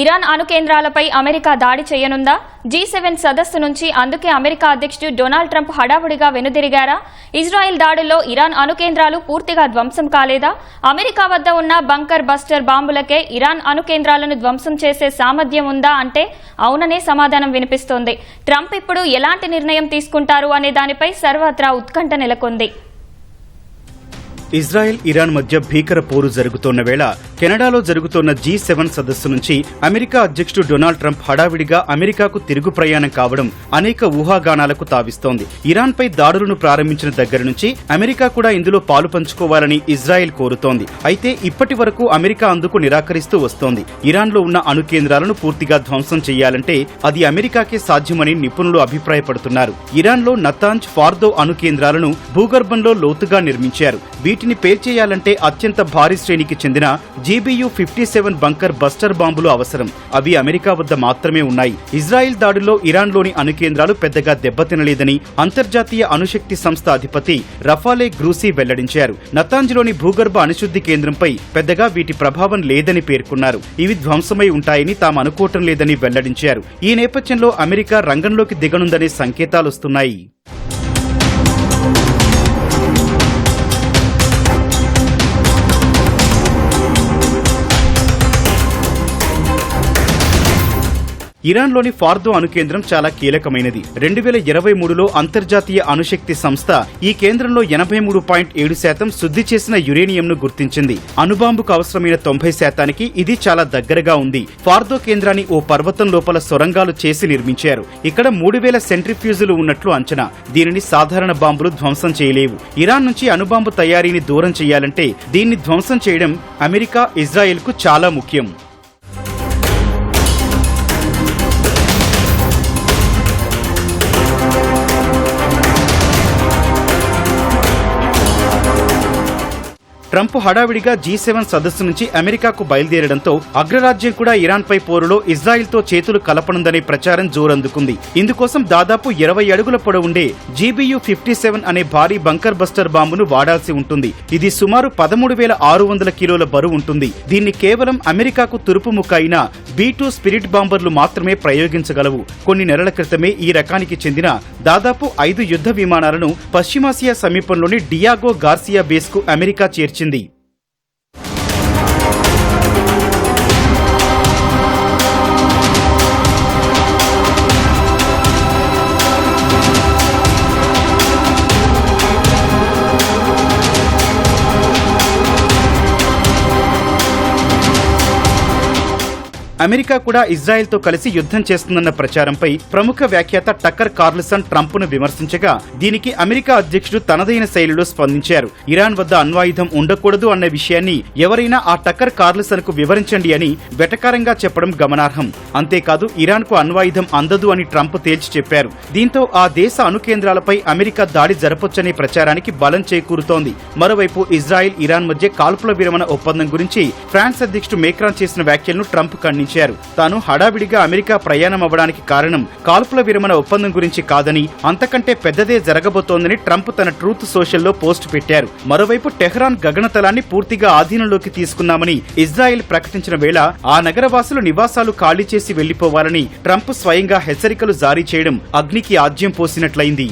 Iran అణు కేంద్రాలపై America దాడి చేయనుందా? G seven సదస్సు నుంచి అందుకే అమెరికా అధ్యక్షుడు డొనాల్డ్ ట్రంప్ హడావుడిగా వెనుదిరిగారా? ఇజ్రాయెల్ దాడుల్లో ఇరాన్ అణు కేంద్రాలు పూర్తిగా ధ్వంసం కాలేదా? అమెరికా వద్ద ఉన్న బంకర్ బస్టర్ బాంబులకే ఇరాన్ అణు కేంద్రాలను ధ్వంసం చేసే సామర్థ్యం ఉందా అంటే అవుననే సమాధానం వినిపిస్తోంది. ట్రంప్ ఇప్పుడు ఎలాంటి నిర్ణయం తీసుకుంటారు అనే దానిపై సర్వత్రా ఉత్కంఠ నెలకొంది. ఇజ్రాయెల్ ఇరాన్ మధ్య భీకర పోరు జరుగుతోన్న వేళ కెనడాలో జరుగుతోన్న జీ సెవెన్ సదస్సు నుంచి అమెరికా అధ్యక్షుడు డొనాల్డ్ ట్రంప్ హడావిడిగా అమెరికాకు తిరుగు ప్రయాణం కావడం అనేక ఊహాగానాలకు తావిస్తోంది. ఇరాన్ పై దాడులను ప్రారంభించిన దగ్గర నుంచి అమెరికా కూడా ఇందులో పాలు పంచుకోవాలని ఇజ్రాయెల్ కోరుతోంది. అయితే ఇప్పటి వరకు అమెరికా అందుకు నిరాకరిస్తూ వస్తోంది. ఇరాన్లో ఉన్న అణు కేంద్రాలను పూర్తిగా ధ్వంసం చేయాలంటే అది అమెరికాకే సాధ్యమని నిపుణులు అభిప్రాయపడుతున్నారు. ఇరాన్లో నతాంజ్ ఫార్దో అణు కేంద్రాలను భూగర్భంలో లోతుగా నిర్మించారు. వీటిని పేల్చేయాలంటే అత్యంత భారీ శ్రేణికి చెందిన GBU fifty seven bunker buster బాంబులు అవసరం. అవి అమెరికా వద్ద మాత్రమే ఉన్నాయి. ఇజ్రాయిల్ దాడుల్లో ఇరాన్లోని అణు కేంద్రాలు పెద్దగా దెబ్బతినలేదని అంతర్జాతీయ అణుశక్తి సంస్థ అధిపతి రఫాలే గ్రూసీ వెల్లడించారు. నతాంజ్లోని భూగర్భ అణుశుద్ధి కేంద్రంపై పెద్దగా వీటి ప్రభావం లేదని పేర్కొన్నారు. ఇవి ధ్వంసమై ఉంటాయని తాము అనుకోవటం లేదని వెల్లడించారు. ఈ నేపథ్యంలో అమెరికా రంగంలోకి దిగనుందనే సంకేతాలొస్తున్నాయి. ఇరాన్లోని ఫార్దో అణు కేంద్రం చాలా కీలకమైనది. రెండు వేల ఇరవై మూడులో అంతర్జాతీయ అణుశక్తి సంస్థ ఈ కేంద్రంలో ఎనభై మూడు పాయింట్ ఏడు శాతం శుద్ధి చేసిన యురేనియంను గుర్తించింది. అణుబాంబుకు అవసరమైన తొంభై శాతానికి ఇది చాలా దగ్గరగా ఉంది. ఫార్దో కేంద్రాన్ని ఓ పర్వతం లోపల సొరంగాలు చేసి నిర్మించారు. ఇక్కడ మూడు వేల సెంట్రిఫ్యూజులు ఉన్నట్లు అంచనా. దీనిని సాధారణ బాంబులు ధ్వంసం చేయలేవు. ఇరాన్ నుంచి అణుబాంబు తయారీని దూరం చేయాలంటే దీన్ని ధ్వంసం చేయడం అమెరికా ఇజ్రాయెల్కు చాలా ముఖ్యం. ట్రంప్ హడావిడిగా జీ సెవెన్ సదస్సు నుంచి అమెరికాకు బయలుదేరడంతో అగ్రరాజ్యం కూడా ఇరాన్ పై పోరులో ఇజ్రాయిల్తో చేతులు కలపనుందనే ప్రచారం జోరందుకుంది. ఇందుకోసం దాదాపు ఇరవై అడుగుల పొడవుండే జీబీయూ ఫిఫ్టీ సెవెన్ అనే భారీ బంకర్ బస్టర్ బాంబును వాడాల్సి ఉంటుంది. ఇది సుమారు పదమూడు వేల ఆరు వందల కిలోల బరువు ఉంటుంది. దీన్ని కేవలం అమెరికాకు తురుపు ముక్క అయిన బీ టూ స్పిరిట్ బాంబర్లు మాత్రమే ప్రయోగించగలవు. కొన్ని నెలల క్రితమే ఈ రకానికి చెందిన దాదాపు ఐదు యుద్ధ విమానాలను పశ్చిమాసియా సమీపంలోని డియాగో గార్సియా బేస్కు అమెరికా చేర్చింది. 心理 అమెరికా కూడా ఇజ్రాయెల్తో కలిసి యుద్ధం చేస్తుందన్న ప్రచారంపై ప్రముఖ వ్యాఖ్యాత టక్కర్ కార్లసన్ ట్రంప్ను విమర్శించగా దీనికి అమెరికా అధ్యక్షుడు తనదైన శైలిలో స్పందించారు. ఇరాన్ వద్ద అణ్వాయుధం ఉండకూడదు అన్న విషయాన్ని ఎవరైనా ఆ టక్కర్ కార్లసన్కు వివరించండి అని వెటకారంగా చెప్పడం గమనార్హం. అంతేకాదు ఇరాన్కు అణ్వాయుధం అందదు అని ట్రంప్ తేల్చి చెప్పారు. దీంతో ఆ దేశ అణుకేంద్రాలపై అమెరికా దాడి జరపొచ్చనే ప్రచారానికి బలం చేకూరుతోంది. మరోవైపు ఇజ్రాయెల్ ఇరాన్ మధ్య కాల్పుల విరమణ ఒప్పందం గురించి ఫ్రాన్స్ అధ్యక్షుడు మేక్రాన్ చేసిన వ్యాఖ్యలను ట్రంప్ ఖండించారు. తాను హడావిడిగా అమెరికా ప్రయాణం అవ్వడానికి కారణం కాల్పుల విరమణ ఒప్పందం గురించి కాదని అంతకంటే పెద్దదే జరగబోతోందని ట్రంప్ తన ట్రూత్ సోషల్లో పోస్ట్ పెట్టారు. మరోవైపు టెహ్రాన్ గగనతలాన్ని పూర్తిగా ఆధీనంలోకి తీసుకున్నామని ఇజ్రాయెల్ ప్రకటించిన వేళ ఆ నగరవాసులు నివాసాలు ఖాళీ చేసి వెళ్ళిపోవాలని ట్రంప్ స్వయంగా హెచ్చరికలు జారీ చేయడం అగ్నికి ఆజ్యం పోసినట్లయింది.